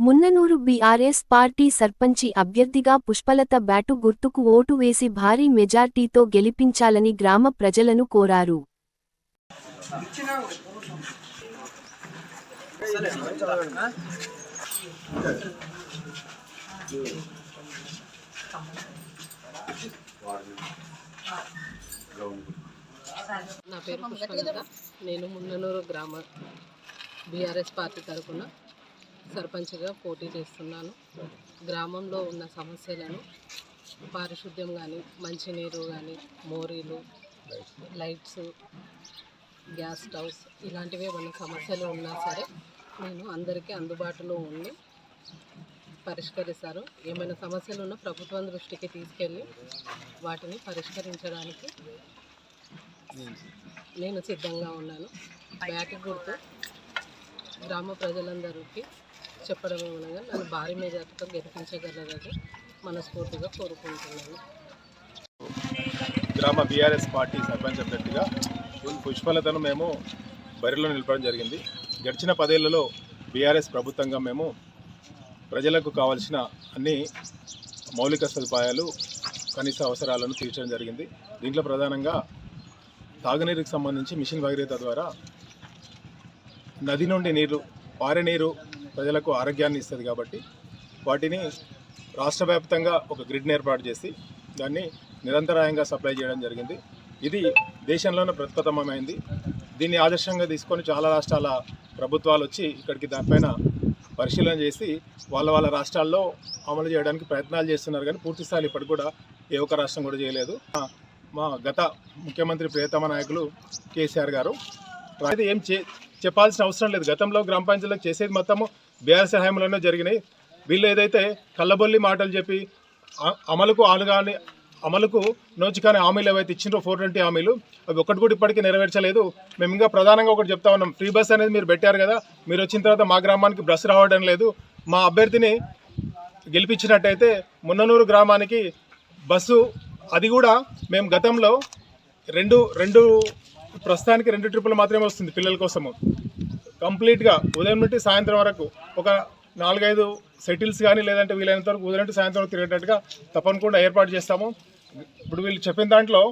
Munnanur BRS party సర్పంచి అభ్యర్థిగా Pushpalatha bat గుర్తుకు ఓటు వేసి భారీ మెజార్టీతో గెలిపించాలని గ్రామ ప్రజలను కోరారు. నా పేరు పుష్పలత. నేను మున్ననూరు గ్రామ బీఆర్ఎస్ పార్టీ తరఫున సర్పంచ్గా పోటీ చేస్తున్నాను. గ్రామంలో ఉన్న సమస్యలను పారిశుద్ధ్యం కానీ మంచినీరు కానీ మోరీలు లైట్స్ గ్యాస్ స్టవ్స్ ఇలాంటివి ఏమైనా సమస్యలు ఉన్నా సరే నేను అందరికీ అందుబాటులో ఉండి పరిష్కరిస్తారు. ఏమైనా సమస్యలు ఉన్నా ప్రభుత్వం దృష్టికి తీసుకెళ్ళి వాటిని పరిష్కరించడానికి నేను సిద్ధంగా ఉన్నాను. బ్యాటి గుర్తు గ్రామ ప్రజలందరికీ చెప్పడం ఏమనగా నన్ను భారీ మెజార్టీతో గెలిపించగలరని మనస్ఫూర్తిగా కోరుకుంటున్నాను. గ్రామ బీఆర్ఎస్ పార్టీ సర్పంచ్ అభ్యర్థిగా పుష్పలతను మేము బరిలో నిలపడం జరిగింది. గడిచిన పదేళ్ళలో బీఆర్ఎస్ ప్రభుత్వంగా మేము ప్రజలకు కావలసిన అన్ని మౌలిక సదుపాయాలు కనీస అవసరాలను తీర్చడం జరిగింది. దీంట్లో ప్రధానంగా తాగునీరుకి సంబంధించి మిషన్ భగీరథ ద్వారా నది నుండి నీరు పారే నీరు ప్రజలకు ఆరోగ్యాన్ని ఇస్తుంది కాబట్టి వాటిని రాష్ట్ర వ్యాప్తంగా ఒక గ్రిడ్ని ఏర్పాటు చేసి దాన్ని నిరంతరాయంగా సప్లై చేయడం జరిగింది. ఇది దేశంలోనే ప్రప్రథమమైంది దీన్ని ఆదర్శంగా తీసుకొని చాలా రాష్ట్రాల ప్రభుత్వాలు వచ్చి ఇక్కడికి దానిపైన పరిశీలన చేసి వాళ్ళ వాళ్ళ రాష్ట్రాల్లో అమలు చేయడానికి ప్రయత్నాలు చేస్తున్నారు కానీ పూర్తి స్థాయిలో ఇప్పటికి కూడా ఏ ఒక్క రాష్ట్రం కూడా చేయలేదు. మా- మా గత ముఖ్యమంత్రి ప్రియతమ నాయకులు కేసీఆర్ గారు. అయితే ఏం చే చెప్పాల్సిన అవసరం లేదు. గతంలో గ్రామ పంచాయతీలకు చేసేది మొత్తము బీఆర్ఎస్ హయాంలోనే జరిగినాయి. వీళ్ళు ఏదైతే కళ్ళబొల్లి మాటలు చెప్పి అమలుకు ఆలుగాని అమలుకు నోచుకాని హామీలు ఏవైతే ఇచ్చిండ్రో ఫోర్ ట్వంటీ హామీలు అవి ఒక్కటి కూడా ఇప్పటికీ నెరవేర్చలేదు. మేము ఇంకా ప్రధానంగా ఒకటి చెప్తా ఉన్నాం. ఫ్రీ బస్ అనేది మీరు పెట్టారు కదా మీరు వచ్చిన తర్వాత మా గ్రామానికి బస్ రావడం లేదు. మా అభ్యర్థిని గెలిపించినట్టయితే మున్ననూరు గ్రామానికి బస్సు అది కూడా మేము గతంలో రెండు రెండు ప్రస్తుతానికి రెండు ట్రిప్పులు మాత్రమే వస్తుంది పిల్లల కోసము. కంప్లీట్గా ఉదయం నుండి సాయంత్రం వరకు ఒక నాలుగైదు సెటిల్స్ కానీ లేదంటే వీలైనంత వరకు ఉదయం నుండి సాయంత్రం వరకు తిరిగేటట్టుగా తప్పకుండా ఏర్పాటు చేస్తాము. ఇప్పుడు వీళ్ళు చెప్పిన దాంట్లో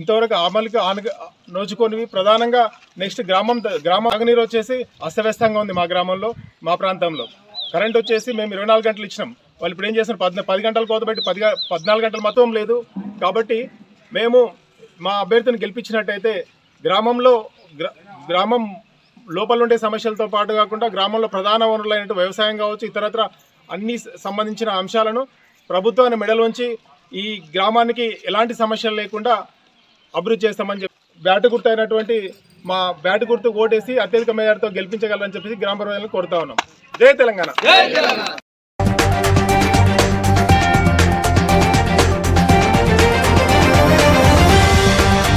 ఇంతవరకు అమలుకి ఆనగ నోచుకొని ప్రధానంగా నెక్స్ట్ గ్రామం గ్రామ తాగునీరు వచ్చేసి అస్తవ్యస్తంగా ఉంది మా గ్రామంలో మా ప్రాంతంలో. కరెంట్ వచ్చేసి మేము ఇరవై నాలుగు గంటలు ఇచ్చినాం. వాళ్ళు ఇప్పుడు ఏం చేస్తున్నారు? పద్నా పది గంటలు కోతబెట్టి పది పద్నాలుగు గంటలు మొత్తం లేదు. కాబట్టి మేము మా అభ్యర్థిని గెలిపించినట్టయితే గ్రామంలో గ్రా- గ్రామం లోపల ఉండే సమస్యలతో పాటు కాకుండా గ్రామంలో ప్రధాన వనరులైన వ్యవసాయం కావచ్చు ఇతరత్ర అన్ని సంబంధించిన అంశాలను ప్రభుత్వాన్ని మెడలోంచి ఈ గ్రామానికి ఎలాంటి సమస్యలు లేకుండా అభివృద్ధి చేస్తామని చెప్పి బ్యాటు గుర్తు అయినటువంటి మా బ్యాటు గుర్తు ఓటేసి అత్యధిక మేయర్తో గెలిపించగలరని చెప్పేసి గ్రామ ప్రజలను కోరుతా ఉన్నాం. జై తెలంగాణ.